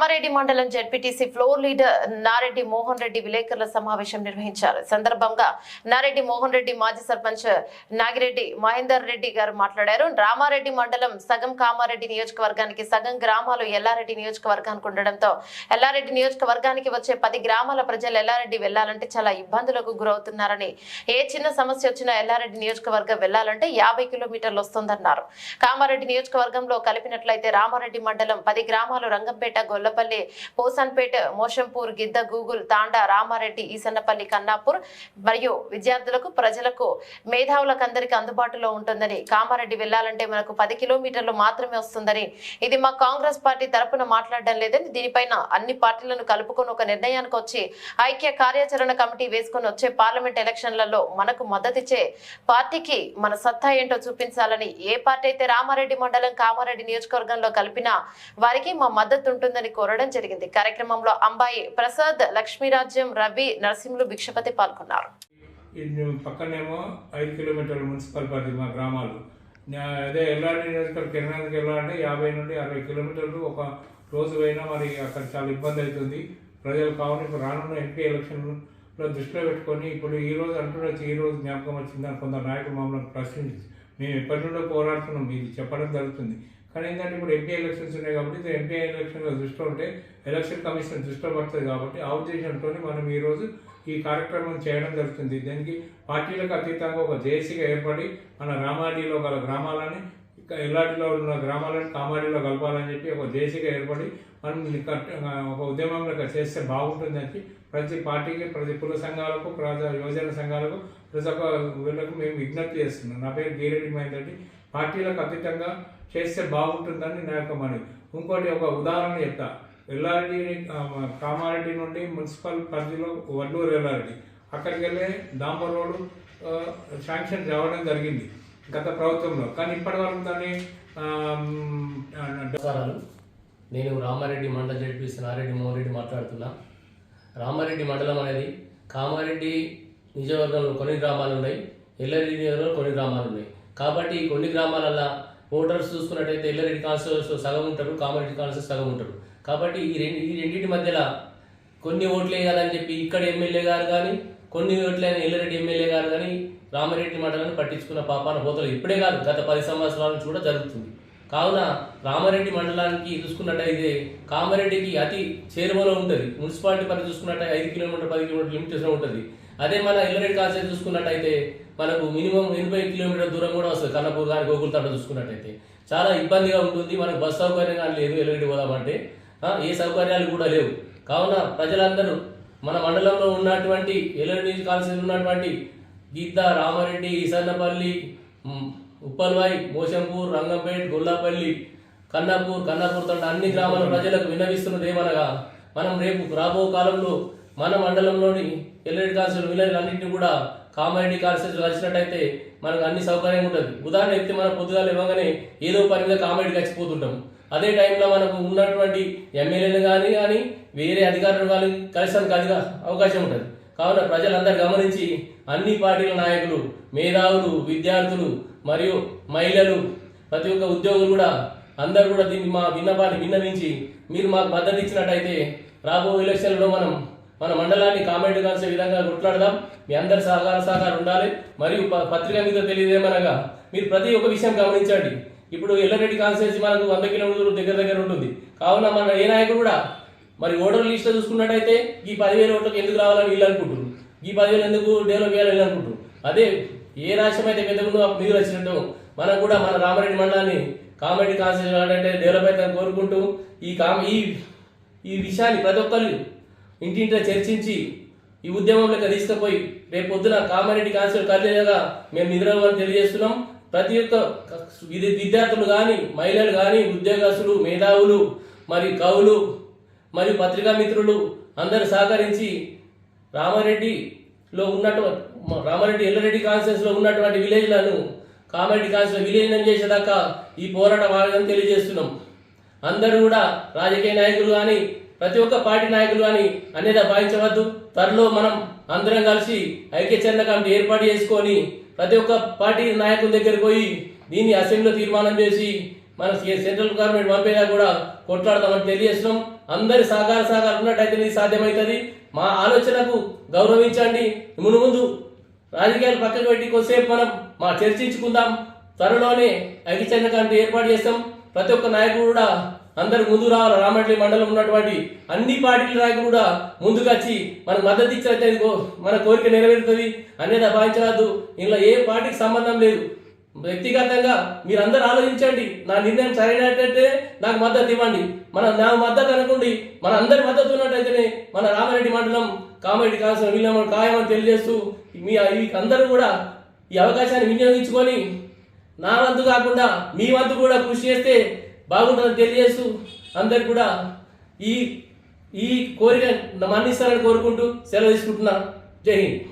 కామారెడ్డి మండలం ZPTC floor leader Nareddy Mohan Reddy విలేకరుల సమావేశం నిర్వహించారు. సందర్భంగా నారెడ్డి మోహన్ రెడ్డి మాజీ సర్పంచ్ నాగిరెడ్డి మహేందర్ రెడ్డి గారు మాట్లాడారు. రామారెడ్డి మండలం సగం కామారెడ్డి నియోజకవర్గానికి సగం గ్రామాలు ఎల్లారెడ్డి నియోజకవర్గానికి ఉండడంతో ఎల్లారెడ్డి నియోజకవర్గానికి వచ్చే పది గ్రామాల ప్రజలు ఎల్లారెడ్డి వెళ్ళాలంటే చాలా ఇబ్బందులకు గురవుతున్నారని ఏ చిన్న సమస్య వచ్చినా ఎల్లారెడ్డి నియోజకవర్గం వెళ్ళాలంటే యాభై కిలోమీటర్లు వస్తుందన్నారు. కామారెడ్డి నియోజకవర్గంలో కలిపినట్లయితే రామారెడ్డి మండలం పది గ్రామాలు రంగంపేట గొల్ల గొల్లపల్లి పోసన్పేట మోషంపూర్ గిద్ద గూగుల్ తాండా రామారెడ్డి ఈసన్నపల్లి కన్నాపూర్ మరియు విద్యార్థులకు ప్రజలకు మేధావులకు అందరికీ అందుబాటులో ఉంటుందని కామారెడ్డి వెళ్ళాలంటే మనకు పది కిలోమీటర్లు మాత్రమే వస్తుందని ఇది మా కాంగ్రెస్ పార్టీ తరపున మాట్లాడడం లేదని దీనిపైన అన్ని పార్టీలను కలుపుకొని ఒక నిర్ణయానికి వచ్చి ఐక్య కార్యాచరణ కమిటీ వేసుకొని వచ్చే పార్లమెంట్ ఎలక్షన్లలో మనకు మద్దతిచ్చే పార్టీకి మన సత్తా ఏంటో చూపించాలని ఏ పార్టీ అయితే రామారెడ్డి మండలం కామారెడ్డి నియోజకవర్గంలో కలిపినా వారికి మా మద్దతు ఉంటుందని కోరడం జరిగింది. కార్యక్రమంలో అంబాయి ప్రసాద్ లక్ష్మీరాజ్యం రవి నరసింహులు భిక్షపతి పాల్గొన్నారు. ఇది పక్కనేమో ఐదు కిలోమీటర్ల మున్సిపల్ పరిధి మా గ్రామాలు. అదే ఎల్లాడి నియోజకవర్గం కిరణానికి వెళ్ళాలంటే యాభై నుండి అరవై కిలోమీటర్లు ఒక రోజు పోయినా మరి అక్కడ చాలా ఇబ్బంది అవుతుంది. ప్రజలు కావాలి ఇప్పుడు రానున్న ఎంపీ ఎలక్షన్లో దృష్టిలో పెట్టుకొని ఇప్పుడు ఈ రోజు అంటున్నది ఈ రోజు జ్ఞాపకం వచ్చిందని కొందరు నాయకులు మమ్మల్ని ప్రశ్నించి మేము ఎప్పటి నుండో పోరాడుతున్నాం ఇది చెప్పడం జరుగుతుంది. కానీ ఏంటంటే ఇప్పుడు ఎంపీ ఎలక్షన్స్ ఉన్నాయి కాబట్టి ఎంపీ ఎలక్షన్లో దృష్టిలో ఉంటే ఎలక్షన్ కమిషన్ దృష్టిలో పడుతుంది కాబట్టి ఆ ఉద్దేశంతో మనం ఈరోజు ఈ కార్యక్రమం చేయడం జరుగుతుంది. దీనికి పార్టీలకు అతీతంగా ఒక జేసీగా ఏర్పడి మన రామాడిలో గల గ్రామాలని ఎల్లాడిలో ఉన్న గ్రామాలను కామాడిలో కలపాలని చెప్పి ఒక జేసీగా ఏర్పడి మనం ఒక ఉద్యమంలో చేస్తే బాగుంటుందని ప్రతి పార్టీకి ప్రతి కుల సంఘాలకు ప్రజా యువజన సంఘాలకు ప్రతి ఒక్క వీళ్ళకు మేము విజ్ఞప్తి చేస్తున్నాం. నా పేరు గీరెడ్డి మహేందర్ పార్టీలకు అతీతంగా చేస్తే బాగుంటుందని నా యొక్క మనవి. ఇంకోటి ఒక ఉదాహరణ చెప్తా. ఎల్లారెడ్డి కామారెడ్డి నుండి మున్సిపల్ పరిధిలో వడ్లూరు ఎల్లారెడ్డి. అక్కడికి వెళ్ళే దాంబర్ రోడ్డు శాంక్షన్ రావడం జరిగింది గత ప్రభుత్వంలో. కానీ ఇప్పటి వరకు దాన్ని నమస్కారాలు. నేను రామారెడ్డి మండల జడ్పీ నారెడ్డి మోహన్ రెడ్డి మాట్లాడుతున్నా. రామారెడ్డి మండలం అనేది కామారెడ్డి నిజవర్గంలో కొన్ని గ్రామాలు ఉన్నాయి ఎల్లరెడ్డి నియోజకవర్గంలో కొన్ని గ్రామాలు ఉన్నాయి. కాబట్టి కొన్ని గ్రామాలల్లో ఓటర్స్ చూసుకున్నట్టయితే ఎల్లరెడ్డి కాన్స్టిట్యూన్స్ సగం ఉంటారు కామారెడ్డి కాన్స్టిట్యూన్స్ సగం ఉంటారు. కాబట్టి ఈ రెండు ఈ రెండింటి మధ్యలో కొన్ని ఓట్లు వేయాలని చెప్పి ఇక్కడ ఎమ్మెల్యే గారు కానీ కొన్ని ఓట్లైన ఎల్లారెడ్డి ఎమ్మెల్యే గారు కానీ రామారెడ్డి మండలాన్ని పట్టించుకున్న పాపాన పోతలు ఇప్పుడే కాదు గత పది సంవత్సరాల నుంచి కూడా జరుగుతుంది. కావున రామారెడ్డి మండలానికి చూసుకున్నట్టయితే కామారెడ్డికి అతి చేరువలో ఉంటుంది. మున్సిపాలిటీ పరిధి చూసుకున్నట్టయితే ఐదు కిలోమీటర్ పది కిలోమీటర్ లిమిటేషన్ ఉంటుంది. అదే మన ఎల్లరెడ్డి కాన్సెప్ట్ చూసుకున్నట్టయితే మనకు మినిమం ఎనభై కిలోమీటర్ దూరం కూడా వస్తుంది. కన్నపూర్ కానీ గోకులతాట చూసుకున్నట్టయితే. చాలా ఇబ్బందిగా ఉంటుంది. మనకు బస్ సౌకర్యం కానీ లేదు ఎల్లరెడ్డి పోదామంటే. ఏ సౌకర్యాలు కూడా లేవు. కావున ప్రజలందరూ మన మండలంలో ఉన్నటువంటి ఎల్లరెడ్డి కాన్సెప్ట్ ఉన్నటువంటి గీత రామారెడ్డి ఈసన్నపల్లి ఉప్పల్వాయి మోషంపూర్ రంగంపేట్ గొల్లాపల్లి కన్నాపూర్ కన్నాపూర్ తండ అన్ని గ్రామాల ప్రజలకు విన్నవిస్తున్నది ఏమనగా మనం రేపు రాబో కాలంలో మన మండలంలోని ఎల్లరెడ్డి కాన్సెల్ విలేజ్లన్నింటినీ కూడా కామారెడ్డి కాన్సెల్ కలిసినట్టయితే మనకు అన్ని సౌకర్యంగా ఉంటుంది. ఉదాహరణ చెప్తే మనం పొద్దుగాల ఇవ్వగానే ఏదో పని మీద కామారెడ్డి కలిసిపోతుంటాం అదే టైంలో మనకు ఉన్నటువంటి ఎమ్మెల్యేలు కానీ కానీ వేరే అధికారులు కానీ కలిసడానికి అధిక అవకాశం ఉంటుంది. కావున ప్రజలందరూ గమనించి అన్ని పార్టీల నాయకులు మేధావులు విద్యార్థులు మరియు మహిళలు ప్రతి ఒక్క ఉద్యోగులు కూడా అందరూ కూడా దీన్ని మా విన్నపాన్ని విన్నవించి మీరు మాకు మద్దతు ఇచ్చినట్టయితే రాబో ఎలక్షన్లో మనం మన మండలాన్ని కామెంట్ కాల్సే విధంగా కొట్లాడదాం. మీ అందరి సహకార సహకారం ఉండాలి. మరియు ప- పత్రిక మీద తెలియదేమనగా మీరు ప్రతి ఒక్క విషయం గమనించండి. ఇప్పుడు ఎల్లరెడ్డి కాన్స్టిట్యూన్సీ మనకు వంద కిలోమీటర్లు దగ్గర దగ్గర ఉంటుంది. కావున మన ఏ నాయకుడు కూడా మరి ఓటర్ లిస్ట్లో చూసుకున్నట్టయితే ఈ పదివేల ఓట్లకు ఎందుకు రావాలని వీళ్ళు అనుకుంటున్నారు. ఈ పదివేలు ఎందుకు డెవలప్ చేయాలని వీళ్ళు అదే ఏ రాష్ట్రం అయితే పెద్దగుందో మీరు వచ్చినట్టు మనం కూడా మన రామారెడ్డి మండలాన్ని కామెడీ కాన్స్టిట్యూషన్ అంటే డెవలప్ అయితే కోరుకుంటూ ఈ కామె ఈ ఈ విషయాన్ని ప్రతి ఒక్కరు ఇంటింటిలో చర్చించి ఈ ఉద్యమంలోకి తీసుకుపోయి రేపు పొద్దున కామారెడ్డి కాన్స్టిట్యూట్ కార్యాలయంగా మేము నిద్రపోవాలని తెలియజేస్తున్నాం. ప్రతి ఒక్క విద్యార్థులు కానీ మహిళలు కానీ ఉద్యోగస్తులు మేధావులు మరియు కవులు మరియు పత్రికా మిత్రులు అందరూ సహకరించి రామారెడ్డిలో ఉన్నటువంటి రామారెడ్డి ఎల్లరెడ్డి కాన్స్టిట్యూన్స్లో ఉన్నటువంటి విలేజ్లను కామారెడ్డి కాన్స్టిట్యూన్స్ విలీనం చేసేదాకా ఈ పోరాటం ఆగదని తెలియజేస్తున్నాం. అందరూ కూడా రాజకీయ నాయకులు కానీ ప్రతి ఒక్క పార్టీ నాయకులు అని అనేది భావించవద్దు. త్వరలో మనం అందరం కలిసి ఐక్యచరణ కమిటీ ఏర్పాటు చేసుకొని ప్రతి ఒక్క పార్టీ నాయకుల దగ్గరికి పోయి దీన్ని అసెంబ్లీలో తీర్మానం చేసి మన సెంట్రల్ గవర్నమెంట్ పంపేలా కూడా కొట్లాడతామని తెలియజేస్తున్నాం. అందరి సహకార సహకారం ఉన్నట్టయితే ఇది సాధ్యమవుతుంది. మా ఆలోచనకు గౌరవించండి. మును ముందు రాజకీయాలు పక్కకు పెట్టి కొద్దిసేపు మనం మా చర్చించుకుందాం. త్వరలోనే ఐక్యచంద్ర కమిటీ ఏర్పాటు చేస్తాం. ప్రతి ఒక్క నాయకుడు కూడా అందరు ముందు రావాలి. రామట్లి మండలం ఉన్నటువంటి అన్ని పార్టీల నాయకులు కూడా ముందుకు వచ్చి మనకు మద్దతు ఇచ్చినట్టు కో- మన కోరిక నెరవేరుతుంది. అనేది భావించవద్దు ఇందులో ఏ పార్టీకి సంబంధం లేదు. వ్యక్తిగతంగా మీరందరూ ఆలోచించండి. నా నిర్ణయం సరైనట్టయితే నాకు మద్దతు ఇవ్వండి. మన నా మద్దతు అనుకోండి మన అందరి మద్దతు ఉన్నట్టయితేనే మన రామారెడ్డి మండలం కామెడీ కాల్సిన వీళ్ళ ఖాయమని తెలియజేస్తూ మీ అందరూ కూడా ఈ అవకాశాన్ని వినియోగించుకొని నా వంతు కాకుండా మీ వంతు కూడా కృషి చేస్తే బాగుంటుందని తెలియజేస్తూ అందరు కూడా ఈ ఈ కోరిక మన్నిస్తారని కోరుకుంటూ సెలవు తీసుకుంటున్నా. జై హింద్.